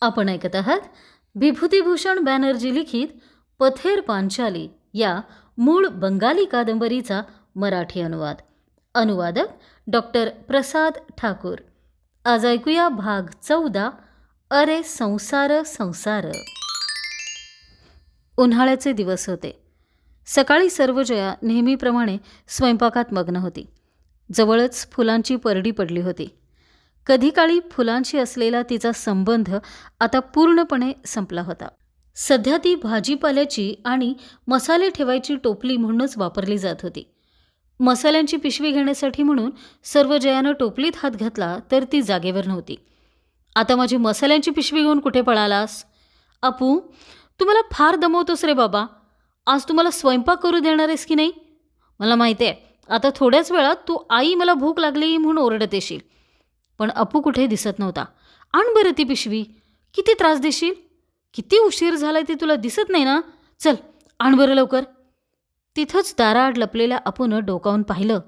आपण ऐकत आहात विभूतिभूषण बॅनर्जी लिखित पथेर पांचाली या मूळ बंगाली कादंबरीचा मराठी अनुवाद. अनुवादक डॉक्टर प्रसाद ठाकूर. आज ऐकूया भाग चौदा अरे संसार संसार. उन्हाळ्याचे दिवस होते. सकाळी सर्वजया नेहमीप्रमाणे स्वयंपाकात मग्न होती. जवळच फुलांची परडी पडली होती. कधी काळी फुलांशी असलेला तिचा संबंध आता पूर्णपणे संपला होता. सध्या ती भाजीपाल्याची आणि मसाले ठेवायची टोपली म्हणूनच वापरली जात होती. मसाल्यांची पिशवी घेण्यासाठी म्हणून सर्व जयानं टोपलीत हात घातला तर ती जागेवर नव्हती. आता माझी मसाल्यांची पिशवी घेऊन कुठे पळालास? अपू तू मला फार दमवतोस रे बाबा. आज तू मला स्वयंपाक करू देणार आहेस की नाही? मला माहिती आहे. आता थोड्याच वेळात तू आई मला भूक लागली म्हणून ओरडत येशील. पण अपू कुठे दिसत नव्हता. आण बरं ती पिशवी. किती त्रास देशील? किती उशीर झालाय ते तुला दिसत नाही ना? चल आण बरं लवकर. तिथंच दाराआड लपलेल्या अपूनं डोकावून पाहिलं.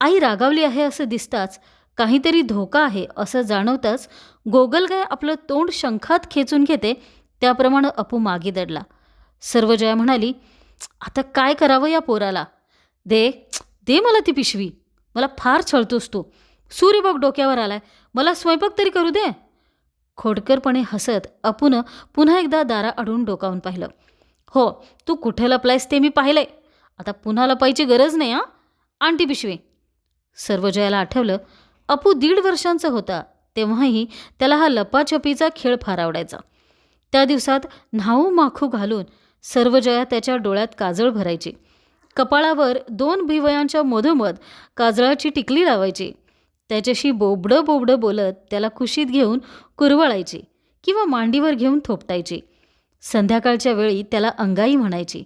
आई रागावली आहे असं दिसताच काहीतरी धोका आहे असं जाणवताच गोगलगाय आपलं तोंड शंखात खेचून घेते त्याप्रमाणे अपू मागे दडला. सर्व जया म्हणाली आता काय करावं या पोराला? दे दे मला ती पिशवी. मला फार छळतोस तू. सूर्य बघ डोक्यावर आलाय. मला स्वयंपाक तरी करू दे. खोडकरपणे हसत अपुनं पुन्हा एकदा दारा अडून डोकावून पाहिलं. हो तू कुठे लपलायस ते मी पाहिलंय. आता पुन्हा लपायची गरज नाही हां? आंटी पिशवी. सर्वजयाला आठवलं अपू दीड वर्षांचा होता तेव्हाही त्याला हा लपाछपीचा खेळ फार आवडायचा. त्या दिवसात न्हाऊ माखू घालून सर्वजया त्याच्या डोळ्यात काजळ भरायची. कपाळावर दोन भिवयांच्या मधोमध काजळाची टिकली लावायची. त्याच्याशी बोबडं बोबडं बोलत त्याला कुशीत घेऊन कुरवळायची किंवा मांडीवर घेऊन थोपटायची. संध्याकाळच्या वेळी त्याला अंगाई म्हणायची.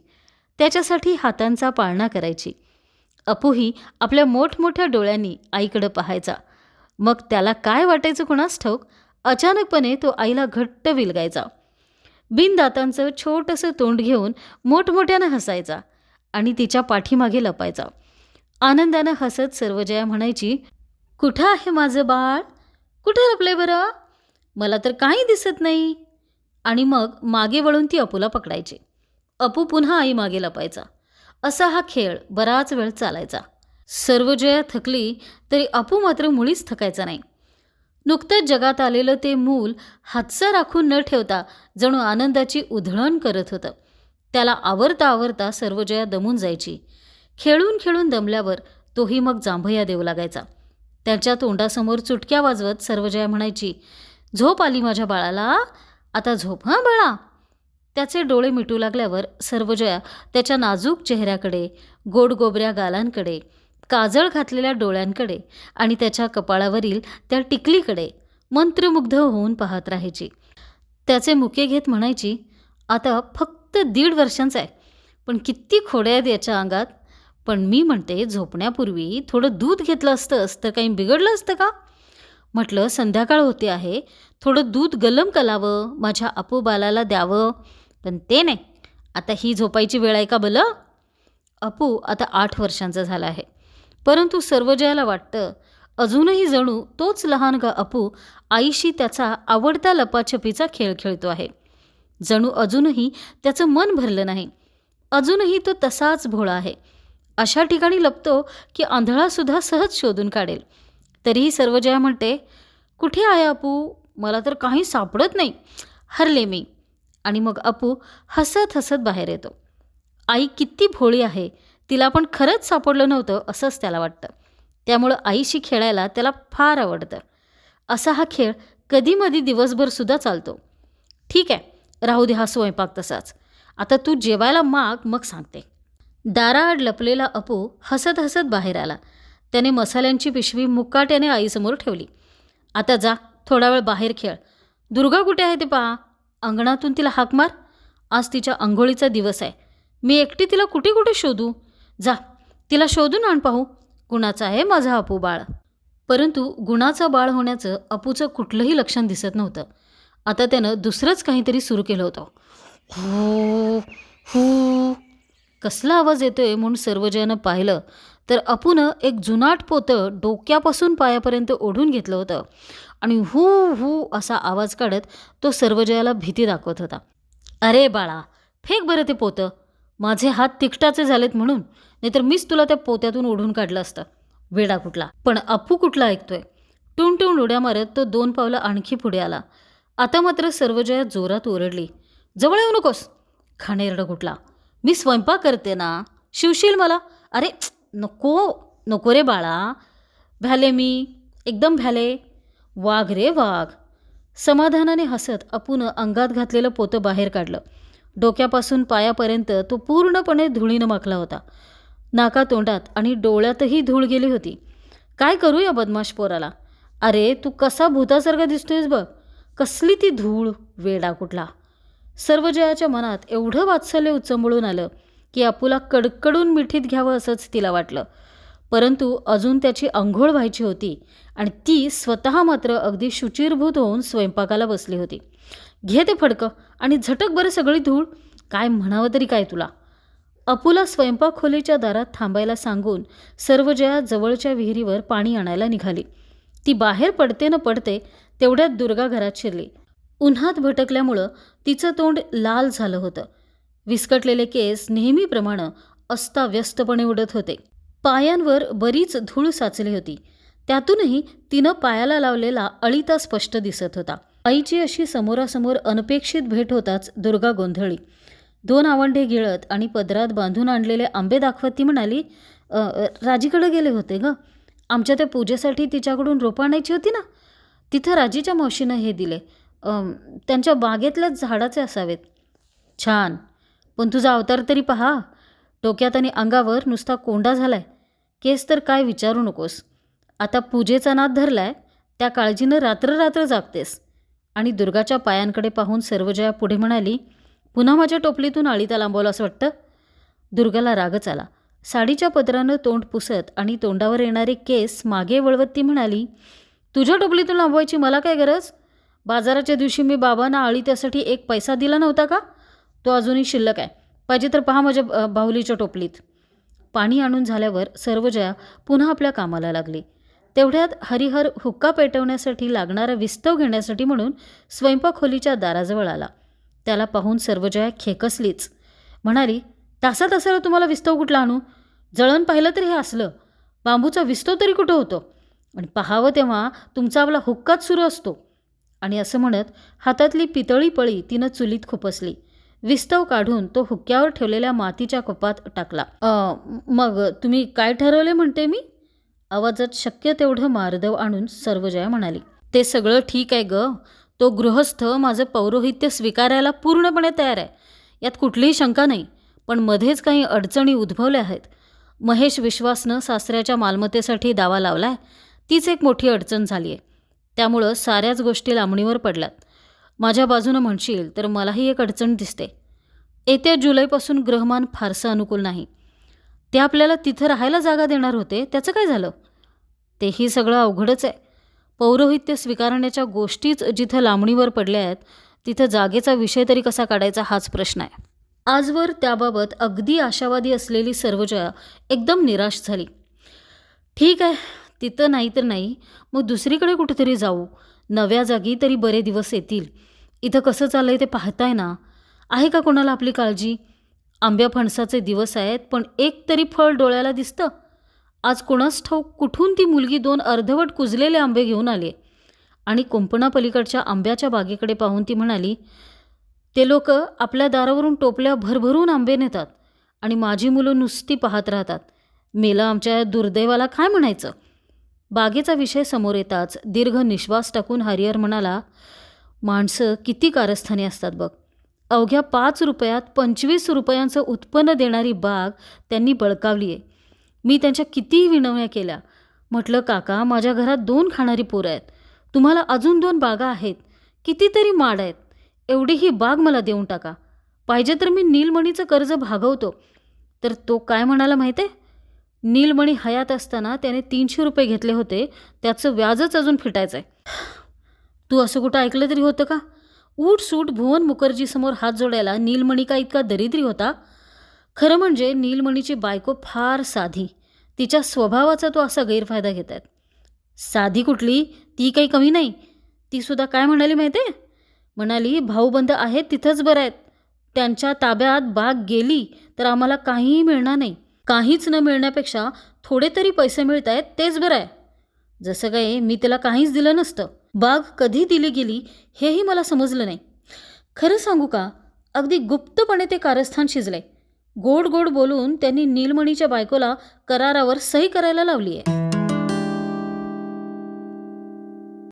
त्याच्यासाठी हातांचा पाळणा करायची. अपूही आपल्या मोठमोठ्या डोळ्यांनी आईकडं पाहायचा. मग त्याला काय वाटायचं कुणास ठाऊक? अचानकपणे तो आईला घट्ट विलगायचा. बिनदातांचं छोटंसं तोंड घेऊन मोठमोठ्यानं हसायचा आणि तिच्या पाठीमागे लपायचा. आनंदानं हसत सर्वजया म्हणायची कुठं आहे माझं बाळ? कुठं लपलंय बरं? मला तर काही दिसत नाही. आणि मग मागे वळून ती अपूला पकडायची. अपू पुन्हा आई मागे लपायचा. असा हा खेळ बराच वेळ चालायचा. सर्वजया थकली तरी अपू मात्र मुळीच थकायचा नाही. नुकतंच जगात आलेलं ते मूल हातसा राखून न ठेवता जणू आनंदाची उधळण करत होतं. त्याला आवरता आवरता सर्वजया दमून जायची. खेळून खेळून दमल्यावर तोही मग जांभया देऊ लागायचा. त्याच्या तोंडासमोर चुटक्या वाजवत सर्वजया म्हणायची झोप आली माझ्या बाळाला? आता झोप हां बाळा? त्याचे डोळे मिटू लागल्यावर सर्वजया त्याच्या नाजूक चेहऱ्याकडे गोडगोबऱ्या गालांकडे काजळ घातलेल्या डोळ्यांकडे आणि त्याच्या कपाळावरील त्या टिकलीकडे मंत्रमुग्ध होऊन पाहत राहायची. त्याचे मुके घेत म्हणायची आता फक्त दीड वर्षांचा आहे पण किती खोड्या आहेत याच्या अंगात? पण मी म्हणते झोपण्यापूर्वी थोडं दूध घेतलं असतंस तर काही बिघडलं असतं का? म्हटलं संध्याकाळ होते आहे थोडं दूध गलम कलावं माझ्या अपू बालाला द्यावं. पण ते नाही. आता ही झोपायची वेळ आहे का बलं? अपू आता आठ वर्षांचा झाला आहे. परंतु सर्वजयाला वाटतं अजूनही जणू तोच लहान ग अपू आईशी त्याचा आवडता लपाछपीचा खेळ खेळतो आहे. जणू अजूनही त्याचं मन भरलं नाही. अजूनही तो तसाच भोळा आहे. अशा ठिकाणी लपतो की आंधळासुद्धा सहज शोधून काढेल. तरीही सर्वजया म्हणते कुठे आहे अपू मला तर काही सापडत नाही. हरले मी. आणि मग अपू हसत हसत बाहेर येतो. आई किती भोळी आहे. तिला पण खरंच सापडलं नव्हतं असंच त्याला वाटतं. त्यामुळं आईशी खेळायला त्याला फार आवडतं. असा हा खेळ कधीमधी दिवसभरसुद्धा चालतो. ठीक आहे. राहू दे हा स्वयंपाक तसाच. आता तू जेवायला माग मग सांगते. दाराआड लपलेला अपू हसत हसत बाहेर आला. त्याने मसाल्यांची पिशवी मुकाट्याने आईसमोर ठेवली. आता जा थोडा वेळ बाहेर खेळ. दुर्गा कुठे आहे ते पहा. अंगणातून तिला हाक मार. आज तिच्या आंघोळीचा दिवस आहे. मी एकटी तिला कुठे कुठे शोधू? जा तिला शोधून आण पाहू. गुणाचा आहे माझा अपू बाळ. परंतु गुणाचा बाळ होण्याचं अपूचं कुठलंही लक्षण दिसत नव्हतं. आता त्यानं दुसरंच काहीतरी सुरू केलं होतं. हू हू कसला आवाज येतोय म्हणून सर्वजयानं पाहिलं. तर अपूनं एक जुनाट पोतं डोक्यापासून पायापर्यंत ओढून घेतलं होतं. आणि हू हू असा आवाज काढत तो सर्वजयाला भीती दाखवत होता. अरे बाळा फेक बरं ते पोतं. माझे हात तिकटाचे झालेत म्हणून. नाहीतर मीच तुला त्या पोत्यातून ओढून काढलं असतं. वेडा कुठला. पण अप्पू कुठला ऐकतोय? टून उड्या मारत तो दोन पावलं आणखी पुढे आला. आता मात्र सर्वजया जोरात ओरडली. जवळ येऊ नकोस. खाणेरडं कुठला. मी स्वयंपाक करते ना शिवशील मला अरे नको नको रे बाळा भ्याले मी एकदम भ्याले वाघ रे वाघ. समाधानाने हसत अपून अंगात घातलेलं पोतं बाहेर काढलं. डोक्यापासून पायापर्यंत तो पूर्णपणे धुळीनं माखला होता. नाका तोंडात आणि डोळ्यातही धूळ गेली होती. काय करू या बदमाश पोराला? अरे तू कसा भूतासारखा दिसतोयस बघ. कसली ती धूळ वेडा कुठला. सर्वजयाच्या मनात एवढं वात्सल्य उचंबळून आलं की अपूला कडकडून मिठीत घ्यावं असंच तिला वाटलं. परंतु अजून त्याची आंघोळ व्हायची होती आणि ती स्वतः मात्र अगदी शुचिरभूत होऊन स्वयंपाकाला बसली होती. घे ते फडकं आणि झटक बरं सगळी धूळ. काय म्हणावं तरी काय तुला? अपूला स्वयंपाक खोलीच्या दारात थांबायला सांगून सर्वजया जवळच्या विहिरीवर पाणी आणायला निघाली. ती बाहेर पडते न पडते तेवढ्यात दुर्गा घरात शिरली. उन्हात भटकल्यामुळं तिचं तोंड लाल झालं होतं. विस्कटलेले केस नेहमीप्रमाणे अस्ताव्यस्तपणे उडत होते. पायांवर बरीच धूळ साचली होती. त्यातूनही तिनं पायाला लावलेला अळीता स्पष्ट दिसत होता. आईची अशी समोरासमोर अनपेक्षित भेट होताच दुर्गा गोंधळी. दोन आवंढे गिळत आणि पदरात बांधून आणलेले आंबे दाखवत ती म्हणाली राजीकडे गेले होते ग. आमच्या त्या पूजेसाठी तिच्याकडून रोप आणायची होती ना? तिथं राजीच्या मावशीनं हे दिले. त्यांच्या बागेतल्याच झाडाचे असावेत. छान. पण तुझा अवतार तरी पहा. डोक्यात आणि अंगावर नुसता कोंडा झालाय. केस तर काय विचारू नकोस. आता पूजेचा नाद धरलाय त्या काळजीनं रात्र रात्र जागतेस. आणि दुर्गाच्या पायांकडे पाहून सर्वजया पुढे म्हणाली पुन्हा माझ्या टोपलीतून आळीता लांबवलं असं वाटतं? दुर्गाला रागच आला. साडीच्या पदरानं तोंड पुसत आणि तोंडावर येणारे केस मागे वळवत ती म्हणाली तुझ्या टोपलीतून लांबवायची मला काय गरज? बाजाराच्या दिवशी मी बाबांना आळी त्यासाठी एक पैसा दिला नव्हता का? तो अजूनही शिल्लक आहे. पाहिजे तर पहा माझ्या बाहुलीच्या टोपलीत. पाणी आणून झाल्यावर सर्वजया पुन्हा आपल्या कामाला लागली. तेवढ्यात हरिहर हुक्का पेटवण्यासाठी लागणारा विस्तव घेण्यासाठी म्हणून स्वयंपाकखोलीच्या दाराजवळ आला. त्याला पाहून सर्वजया खेकसलीच. म्हणाली तासा तासाला तुम्हाला विस्तव कुठला आणू? जळण पाहिलं तरी हे असलं. बांबूचा विस्तव तरी कुठं होतो? आणि पाहावं तेव्हा तुमचा आपला हुक्काच सुरू असतो. आणि असं म्हणत हातातली पितळी पळी तिनं चुलीत खुपसली. विस्तव काढून तो हुक्क्यावर ठेवलेल्या मातीच्या कपात टाकला. मग तुम्ही काय ठरवले म्हणते मी? आवाजात शक्य तेवढं मार्दव आणून सर्वजया म्हणाली. ते सगळं ठीक आहे ग. तो गृहस्थ माझं पौरोहित्य स्वीकारायला पूर्णपणे तयार आहे. यात कुठलीही शंका नाही. पण मध्येच काही अडचणी उद्भवल्या आहेत. महेश विश्वासनं सासऱ्याच्या मालमत्तेसाठी दावा लावलाय. तीच एक मोठी अडचण झाली आहे त्यामुळं साऱ्याच गोष्टी लांबणीवर पडल्यात माझ्या बाजूनं म्हणशील तर मलाही एक अडचण दिसते. येत्या जुलैपासून ग्रहमान फारसं अनुकूल नाही. ते आपल्याला तिथं राहायला जागा देणार होते त्याचं काय झालं? तेही सगळं अवघडच आहे. पौरोहित्य स्वीकारण्याच्या गोष्टीच जिथं लांबणीवर पडल्या आहेत तिथं जागेचा विषय तरी कसा काढायचा हाच प्रश्न आहे. आजवर त्याबाबत अगदी आशावादी असलेली सर्वजया एकदम निराश झाली. ठीक आहे तिथं नाही तर नाही मग दुसरीकडे कुठेतरी जाऊ. नव्या जागी तरी बरे दिवस येतील. इथं कसं चाललं आहे ते पाहताय ना? आहे का कोणाला आपली काळजी? आंब्या फणसाचे दिवस आहेत पण एक तरी फळ डोळ्याला दिसतं. आज कोणास ठाऊक कुठून ती मुलगी दोन अर्धवट कुजलेले आंबे घेऊन आले? आणि कोंपणापलीकडच्या आंब्याच्या बागेकडे पाहून ती म्हणाली ते लोक आपल्या दारावरून टोपल्या भरभरून आंबे नेतात आणि माझी मुलं नुसती पाहत राहतात. मेला आमच्या दुर्दैवाला काय म्हणायचं? बागेचा विषय समोर येताच दीर्घ निश्वास टाकून हरिहर म्हणाला माणसं किती कारस्थानी असतात बघ. अवघ्या पाच रुपयात पंचवीस रुपयांचं उत्पन्न देणारी बाग त्यांनी बळकावली आहे. मी त्यांच्या कितीही विनवण्या केल्या. म्हटलं काका माझ्या घरात दोन खाणारी पोरं आहेत. तुम्हाला अजून दोन बागा आहेत. कितीतरी माड आहेत. एवढी ही बाग मला देऊन टाका. पाहिजे तर मी नीलमणीचं कर्ज भागवतो. तर तो काय म्हणाला माहीत आहे नीलमणी हयात असताना त्याने तीनशे रुपये घेतले होते. त्याचं व्याजच अजून फिटायचं आहे तू असं कुठं ऐकलं तरी होतं का? उठ सूट भुवन मुखर्जीसमोर हात जोडायला नीलमणी का इतका दरिद्री होता. खरं म्हणजे नीलमणीची बायको फार साधी. तिच्या स्वभावाचा तो असा गैरफायदा घेत आहेत साधी कुठली? ती काही कमी नाही. तीसुद्धा काय म्हणाली माहिती आहे म्हणाली भाऊबंद आहेत तिथंच बरं आहेत. त्यांच्या ताब्यात बाग गेली तर आम्हाला काहीही मिळणार नाही. काहीच न मिळण्यापेक्षा थोडे तरी पैसे मिळत आहेत तेच बरं आहे. जसं काय मी त्याला काहीच दिलं नसतं. बाग कधी दिली गेली हेही मला समजलं नाही. खरं सांगू का अगदी गुप्तपणे ते कारस्थान शिजलंय. गोड गोड बोलून त्यांनी नीलमणीच्या बायकोला करारावर सही करायला लावली आहे